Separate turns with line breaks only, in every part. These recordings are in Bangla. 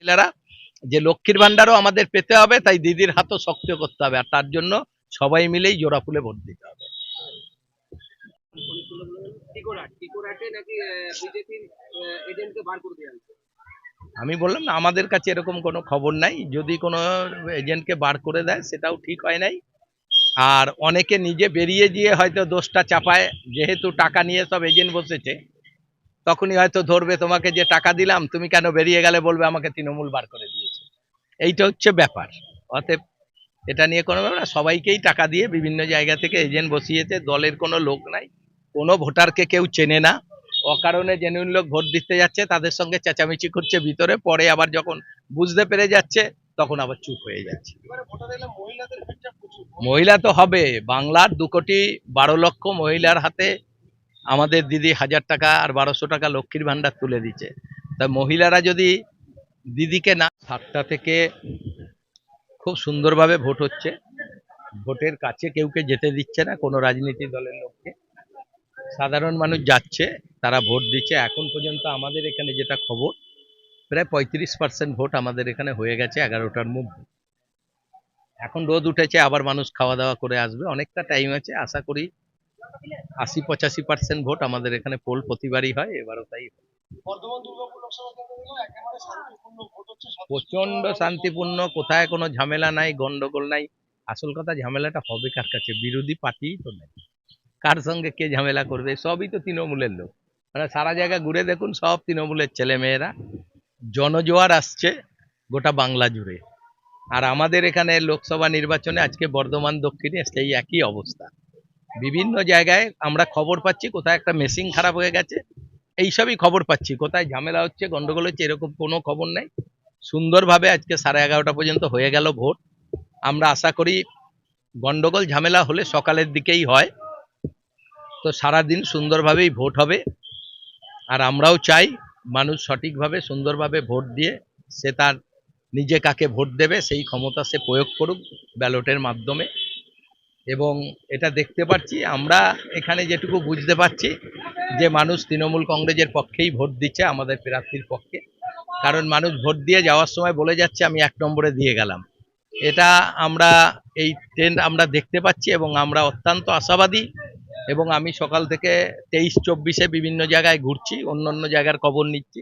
মহিলারা যে লক্ষ্মীর ভান্ডারও আমাদের পেতে হবে তাই দিদির হাতও শক্ত করতে হবে। আর তার জন্য সবাই মিলেই জোড়া ফুলে ভোট দিতে হবে। আমি বললাম না আমাদের কাছে এরকম কোনো খবর নাই। যদি কোনো এজেন্টকে বার করে দেয় সেটাও ঠিক হয় নাই। আর অনেকে নিজে বেরিয়ে গিয়ে হয়তো দোষটা চাপায় যেহেতু টাকা নিয়ে সব এজেন্ট বসেছে তখনই হয়তো ধরবে তোমাকে যে টাকা দিলাম তুমি কেন বেরিয়ে গেলে? বলবে আমাকে তৃণমূল বার করে দিয়েছে। এইটা হচ্ছে ব্যাপার। অতএব এটা নিয়ে কোনো ব্যাপার না, সবাইকেই টাকা দিয়ে বিভিন্ন জায়গা থেকে এজেন্ট বসিয়েছে দলের কোনো লোক নাই কোনো ভোটারকে কেউ চেনে না অকারণে জেনুইন লোক ভোট দিতে যাচ্ছে তাদের সঙ্গে চেঁচামেচি করছে ভিতরে পরে আবার যখন বুঝতে পেরে যাচ্ছে তখন আবার চুপ হয়ে যাচ্ছে। মহিলা তো হবে বাংলার দু কোটি বারো লক্ষ মহিলার হাতে আমাদের দিদি হাজার টাকা আর বারোশো টাকা লক্ষ্মীর ভাণ্ডার তুলে দিচ্ছে তা মহিলারা যদি দিদিকে না সাতটা থেকে খুব সুন্দরভাবে ভোট হচ্ছে, ভোটের কাছে কেউকে যেতে দিচ্ছে না, কোনো রাজনীতি দলের লোককে। সাধারণ মানুষ যাচ্ছে, তারা ভোট দিচ্ছে। এখন পর্যন্ত আমাদের এখানে যেটা খবর, প্রায় পঁয়ত্রিশ পার্সেন্ট ভোট আমাদের এখানে হয়ে গেছে এগারোটার মধ্যে। এখন রোদ উঠেছে, আবার মানুষ খাওয়া দাওয়া করে আসবে। অনেকটা টাইম আছে, আশা করি আশি পঁচাশি পার্সেন্ট ভোট আমাদের এখানে পোল প্রতিবারই হয় এবারও তাই।
প্রচণ্ড শান্তিপূর্ণ
কোথায় কোনো ঝামেলা নাই গন্ডগোল নাই। আসল কথা ঝামেলাটা হবে কার কাছে বিরোধী পার্টিই তো নেই। কার সঙ্গে কে ঝামেলা করবে সবই তো তৃণমূলের লোক। মানে সারা জায়গা ঘুরে দেখুন সব তৃণমূলের ছেলে মেয়েরা জনজোয়ার আসছে গোটা বাংলা জুড়ে। আর আমাদের এখানে লোকসভা নির্বাচনে আজকে বর্ধমান দক্ষিণে সেই একই অবস্থা। বিভিন্ন জায়গায় আমরা খবর পাচ্ছি, কোথায় একটা মেশিন খারাপ হয়ে গেছে। এইসবই খবর পাচ্ছি। কোথায় ঝামেলা হচ্ছে, গন্ডগোল হচ্ছে, এরকম কোনো খবর নেই। সুন্দরভাবে আজকে সাড়ে এগারোটা পর্যন্ত হয়ে গেল ভোট। আমরা আশা করি গন্ডগোল, ঝামেলা হলে সকালের দিকেই হয়। তো সারাদিন সুন্দরভাবেই ভোট হবে। আর আমরাও চাই মানুষ সঠিকভাবে, সুন্দরভাবে ভোট দিয়ে সে তার নিজে কাকে ভোট দেবে, সেই ক্ষমতা সে প্রয়োগ করুক ব্যালটের মাধ্যমে। এবং এটা দেখতে পাচ্ছি, আমরা এখানে যেটুকু বুঝতে পারছি যে মানুষ তৃণমূল কংগ্রেসের পক্ষেই ভোট দিচ্ছে, আমাদের প্রার্থীর পক্ষে। কারণ মানুষ ভোট দিয়ে যাওয়ার সময় বলে যাচ্ছে, আমি এক নম্বরে দিয়ে গেলাম। এটা আমরা এই ট্রেন্ড আমরা দেখতে পাচ্ছি এবং আমরা অত্যন্ত আশাবাদী এবং আমি সকাল থেকে তেইশ চব্বিশে বিভিন্ন জায়গায় ঘুরছি অন্য অন্য জায়গার খবর নিচ্ছি।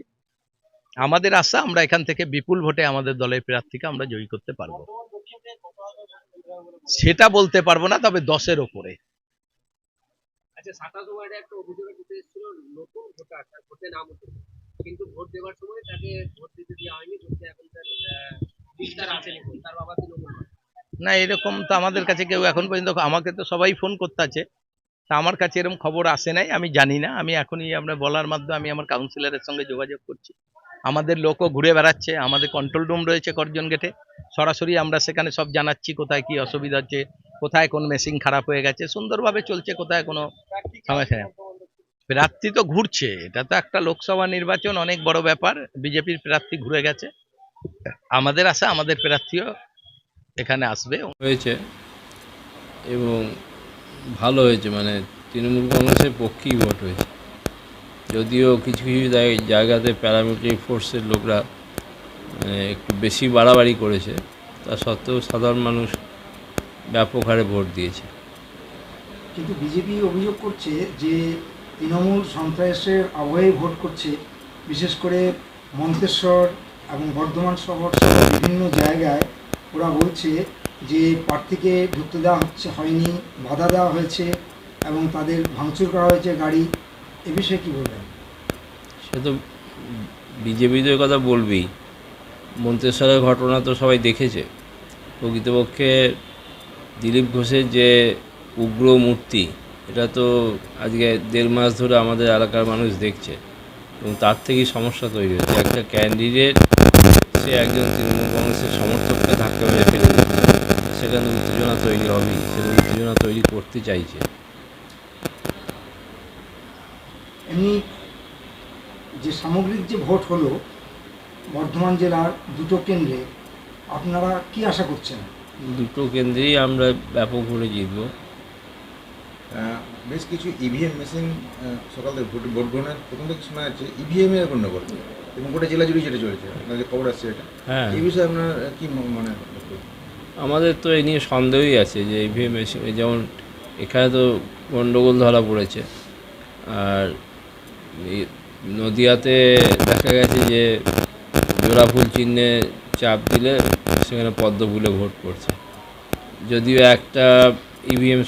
আমাদের আশা, আমরা এখান থেকে বিপুল ভোটে আমাদের দলের প্রার্থীকে আমরা জয়ী করতে পারব
বর্ধমান দক্ষিণ থেকে কত আগে ভোট দেওয়া হলো?
সেটা বলতে পারব না তবে দশের ওপরে।
আচ্ছা সাতাশ ওয়ার্ডে একটা অভিযোগ উঠে এসেছিল নতুন ভোটার তার ভোটে নাম উঠেছে কিন্তু ভোট দেওয়ার সময় তাকে ভোট দিতে দেওয়া হয়নি ভোটে এখন তার বিস্তার আসেনি তার বাবা তৃণমূল
না এরকম তো আমাদের কাছে কেউ এখন পর্যন্ত আমাকে তো সবাই ফোন করতে আছে তা আমার কাছে এরকম খবর আসে নাই আমি জানি না। আমি এখনই আমরা বলার মাধ্যমে আমি আমার কাউন্সিলরের সঙ্গে যোগাযোগ করছি। আমাদের লোকও ঘুরে বেড়াচ্ছে, আমাদের কন্ট্রোল রুম রয়েছে করজন গেটে সরাসরি আমরা সেখানে সব জানাচ্ছি কোথায় কি অসুবিধা হচ্ছে, কোথায় কোন মেশিন খারাপ হয়ে গেছে, সুন্দরভাবে চলছে, কোথায় কোনো সমস্যা প্রার্থী তো ঘুরছে, এটা তো একটা লোকসভা নির্বাচন, অনেক বড় ব্যাপার, বিজেপির প্রার্থী ঘুরে গেছে। আমাদের আশা, আমাদের প্রার্থীও এখানে আসবে।
হয়েছে এবং ভালো হয়েছে মানে তৃণমূল কংগ্রেসের পক্ষেই ভোট হয়েছে। যদিও কিছু কিছু জায়গাতে প্যারামিলিটারি ফোর্সের লোকরা মানে একটু বেশি বাড়াবাড়ি করেছে, তা সত্ত্বেও সাধারণ মানুষ ব্যাপক হারে ভোট দিয়েছে।
কিন্তু বিজেপি অভিযোগ করছে যে তৃণমূল সন্ত্রাসের আবহে ভোট করছে, বিশেষ করে মন্তেশ্বর এবং বর্ধমান শহর বিভিন্ন জায়গায় ওরা বলছে যে প্রার্থীকে ঢুকতে দেওয়া হচ্ছে, হয়নি, বাধা দেওয়া হয়েছে এবং তাদের ভাঙচুর করা হয়েছে গাড়ি। এ বিষয়ে কী বলবেন?
সে তো বিজেপি তো কথা বলবি মন্ত্রেশ্বরের ঘটনা তো সবাই দেখেছে। প্রকৃতপক্ষে দিলীপ ঘোষের যে উগ্র মূর্তি, এটা তো আজকে দেড় মাস ধরে আমাদের এলাকার মানুষ দেখছে এবং তার থেকেই সমস্যা তৈরি হচ্ছে একটা ক্যান্ডিডেট সে একজন তৃণমূল কংগ্রেসের সমর্থককে ধাক্কা মেরে ফেলে সেখানে উত্তেজনা তৈরি হবেই সেটা উত্তেজনা তৈরি করতে চাইছে
এমনি যে সামগ্রিক যে ভোট হলো বর্ধমান জেলার দুটো কেন্দ্রে আপনারা কি আশা করছেন?
দুটো কেন্দ্রেই আমরা ব্যাপক ভোটে জিতবো।
বেশ কিছু ইভিএম মেশিন সকাল থেকে ভোট ভোট গ্রহণের প্রথম থেকে শোনা যাচ্ছে ইভিএম এর গণ্ডগোল এবং গোটা জেলা জুড়ে যেটা চলেছে আপনাদের খবর আসছে এটা।
হ্যাঁ।
এই বিষয়ে আপনার কি মনে
আমাদের তো এই নিয়ে সন্দেহই আছে যে ইভিএম মেশিন যেমন এখানে তো গণ্ডগোল ধরা পড়েছে। আর নদিয়াতে দেখা গেছে যে জোড়া ফুল চিহ্নে চাপ দিলে সেখানে পদ্ম ফুলে ভোট পড়ছে। যদিও একটা ইভিএম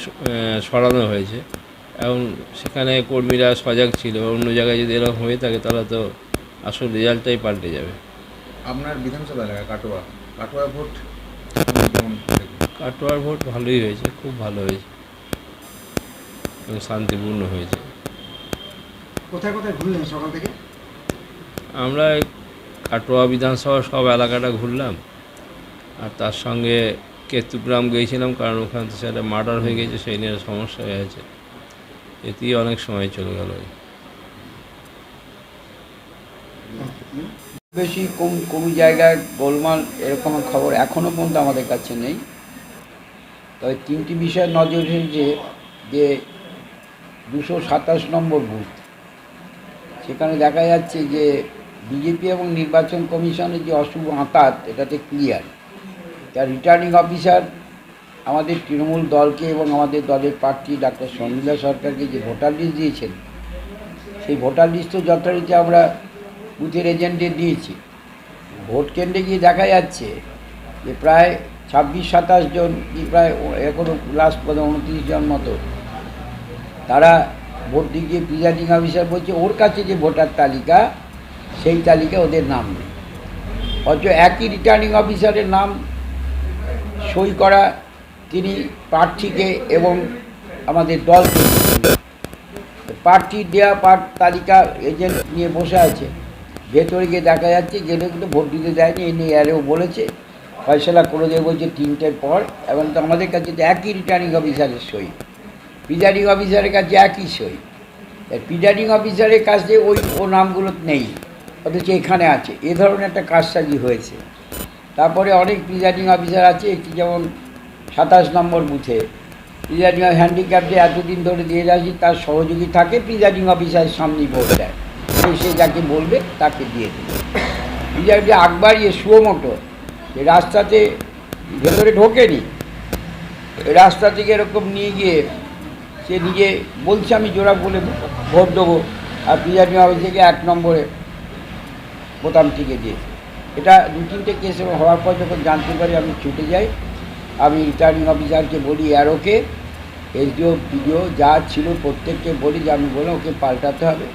সরানো হয়েছে এবং সেখানে কর্মীরা সজাগ ছিল অন্য জায়গায় যদি এরকম হয়ে থাকে তাহলে তো আসল রেজাল্টটাই পাল্টে যাবে।
আপনার বিধানসভা এলাকা কাটোয়া কাটোয়া ভোট
কাটোয়ার ভোট ভালোই হয়েছে খুব ভালো হয়েছে। এবং শান্তিপূর্ণ হয়েছে।
কোথায় কোথায় ঘুরলেন সকাল থেকে?
আমরা কাটোয়া বিধানসভার সব এলাকাটা ঘুরলাম। আর তার সঙ্গে কেতুগ্রাম গিয়েছিলাম কারণ ওখানে তো সেটা মার্ডার হয়ে গেছে সেই নিয়ে সমস্যা হয়ে আছে এতেই অনেক সময় চলে গেল।
বেশি কোন কোন জায়গায় গোলমাল এরকম খবর এখনও পর্যন্ত আমাদের কাছে নেই। তবে তিনটি বিষয় নজর এসেছে যে দুশো সাতাশ নম্বর বুথ সেখানে দেখা যাচ্ছে যে বিজেপি এবং নির্বাচন কমিশনের যে অশুভ আঁতাত, এটাতে ক্লিয়ার তার রিটার্নিং অফিসার আমাদের তৃণমূল দলকে এবং আমাদের দলের প্রার্থী ডাক্তার শর্মিলা সরকারকে যে ভোটার লিস্ট দিয়েছেন, সেই ভোটার লিস্ট তো যথারীতি আমরা বুথের এজেন্টদের দিয়েছি। ভোট কেন্দ্রে গিয়ে দেখা যাচ্ছে যে প্রায় ছাব্বিশ, সাতাশ জন কি প্রায় এখনও লাস্ট বোধ উনত্রিশ জন মতো, তারা ভোট দিয়ে প্রিজাইডিং অফিসার বলছে, ওর কাছে যে ভোটার তালিকা, সেই তালিকা ওদের নাম নেই। অথচ একই রিটার্নিং অফিসারের নাম সই করা তিনি প্রার্থীকে এবং আমাদের দলকে। প্রার্থী দেওয়া পার্ট তালিকা এজেন্ট নিয়ে বসে আছে। ভেতরে গিয়ে দেখা যাচ্ছে যে লোকগুলো ভোট দিতে দেয়নি, এ নিয়ে আরেও বলেছে। ফয়সলা করে দেবে বলছে, তিনটের পর। এবং তো আমাদের কাছে একই রিটার্নিং অফিসারের সই। প্রিজাইডিং অফিসারের কাছে একই সই। প্রিজাইডিং অফিসারের কাছে ওই ও নামগুলো নেই, অথচ এখানে আছে। এ ধরনের একটা কারসাজি হয়েছে। তারপরে অনেক প্রিজাইডিং অফিসার আছে, একটি যেমন সাতাশ নম্বর বুথে। প্রিজাইডিং হ্যান্ডিক্যাপে এতদিন ধরে দিয়ে যাচ্ছি, তার সহযোগী থাকে প্রিজাইডিং অফিসারের সামনেই ভোট দেয়। সে যাকে বলবে, তাকে দিয়ে দেবে। প্রিজাইডিং আকবর ইয়ে সুমোটো রাস্তাতে ভেতরে ঢোকেনি। রাস্তা থেকে এরকম নিয়ে গিয়ে সে নিজে বলছে, আমি জোড়া বলে ভোট দেবো। আর প্রিজাইডিং থেকে এক নম্বরে বোতাম টিকে দিয়েছে এটা দু তিনটে কেস হওয়ার পর যখন জানতে পারি আমি ছুটে যাই, আমি রিটার্নিং অফিসারকে বলি, অ্যারোকে, এসডিও, বিডিও, যা ছিল প্রত্যেককে বলি যে আমি বলে ওকে পাল্টাতে হবে।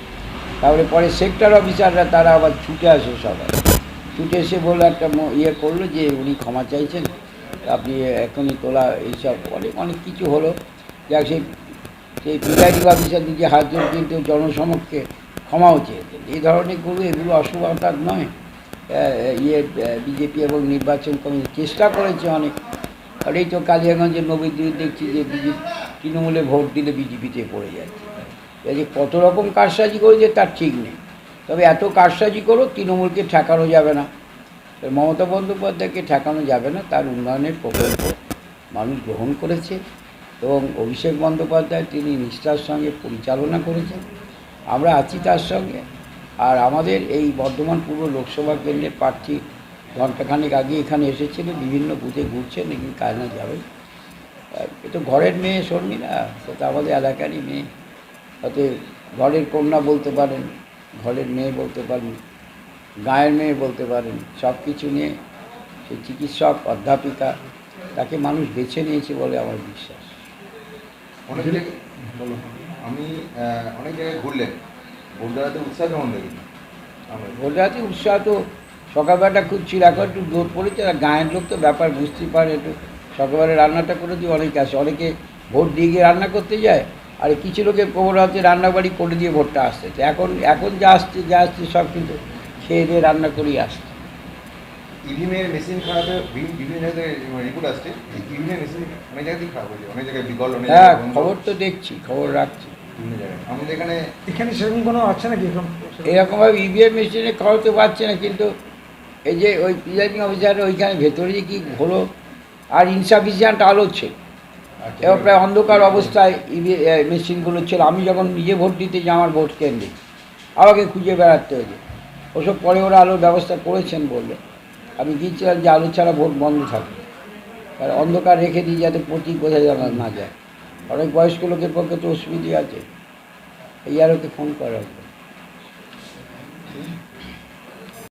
তারপরে পরে সেক্টর অফিসাররা তারা আবার ছুটে আসে সবাই। ছুটে এসে বলল একটা ইয়ে করল যে উনি ক্ষমা চাইছেন, আপনি এখনই তোলা এইসব অনেক অনেক কিছু হলো। যাক, সেই সেই প্রিজাইডিং অফিসার নিজে হাত জোর কিন্তু জনসমক্ষে ক্ষমাও চেয়েছেন এই ধরনেরগুলো এগুলো অশুভতার নয়। ইয়ে বিজেপি এবং নির্বাচন কমিশন চেষ্টা করেছে অনেক। আর এই তো কালিয়াগঞ্জের নবীদ্বীপ দেখছি যে বিজেপি তৃণমূলে ভোট দিলে বিজেপিতে পড়ে যাচ্ছে। যে কত রকম কারসাজি করেছে তার ঠিক নেই। তবে এত কারসাজি করো, তৃণমূলকে ঠেকানো যাবে না। মমতা বন্দ্যোপাধ্যায়কে ঠেকানো যাবে না, তার উন্নয়নের প্রকল্প মানুষ গ্রহণ করেছে। এবং অভিষেক বন্দ্যোপাধ্যায় তিনি নিষ্ঠার সঙ্গে পরিচালনা করেছেন। আমরা আছি তার সঙ্গে। আর আমাদের এই বর্ধমান পূর্ব লোকসভা কেন্দ্রের প্রার্থী ঘণ্টাখানেক আগে এখানে এসেছিল, বিভিন্ন বুথে ঘুরছেন এখানে কাজ না যাবে তো ঘরের মেয়ে শর্মিলা, সে তো আমাদের এলাকারই মেয়ে। তাতে ঘরের কন্যা বলতে পারেন, ঘরের মেয়ে বলতে পারেন, গায়ের মেয়ে বলতে পারেন সব কিছু নিয়ে সে চিকিৎসক, অধ্যাপিকা, তাকে মানুষ বেছে নিয়েছে বলে আমার বিশ্বাস।
অনেক জায়গায় আমি অনেক জায়গায় ঘুরলেন। দেওয়াতে উৎসাহ কেমন আমরা।
ভোররাতে উৎসাহ তো সকালবেলাটা খুব এখন একটু দূর পড়েছে আর গায়ের লোক তো ব্যাপার বুঝতেই পারে একটু সকালবেলা রান্নাটা করে দিয়ে অনেকে আসে। অনেকে ভোট দিয়ে গিয়ে রান্না করতে যায় আর কিছু লোকের কোমর হাতে রান্নাবাড়ি করে দিয়ে ভোটটা আসছে। তো এখন এখন যা আসছে যা আসছে সব কিন্তু খেয়ে দিয়ে রান্না করেই আসছে।
ইভিএমের মেশিন খারাপে বিভিন্ন জায়গায় রিপোর্ট আসছে ইভিএমের মেশিন অনেক জায়গাতেই খারাপ হয়েছে অনেক জায়গায় বিকল অনেক
হ্যাঁ
জায়গায়
খবর তো দেখছি খবর রাখছি।
বিভিন্ন জায়গায়। আমাদের এখানে
এখানে সেরকম কোনো আছে নাকি এখন
এরকমভাবে ইভিএম মেশিনে খবর তো পাচ্ছে না কিন্তু এই যে ওই প্রিজাইডিং অফিসার ওইখানে ভেতরে যে কী হলো আর ইনসাফিসিয়েন্ট আলো ছিল।
আচ্ছা,
এবার প্রায় অন্ধকার অবস্থায় ইভি মেশিনগুলো ছিল। আমি যখন নিজে ভোট দিতে যাই আমার ভোট কেন্দ্রে। আমাকে খুঁজে বেড়াতে হয়েছে। ওসব পরে ওরা আলোর ব্যবস্থা করেছেন বলল। আমি দিচ্ছিলাম যে আলো ছাড়া ভোট বন্ধ থাকে। আর অন্ধকার রেখে দিই যাতে প্রতি বোঝা জানা না যায়। অনেক বয়স্ক লোকের পক্ষে তো অসুবিধে আছে। এই আলোকে ফোন করা হলো।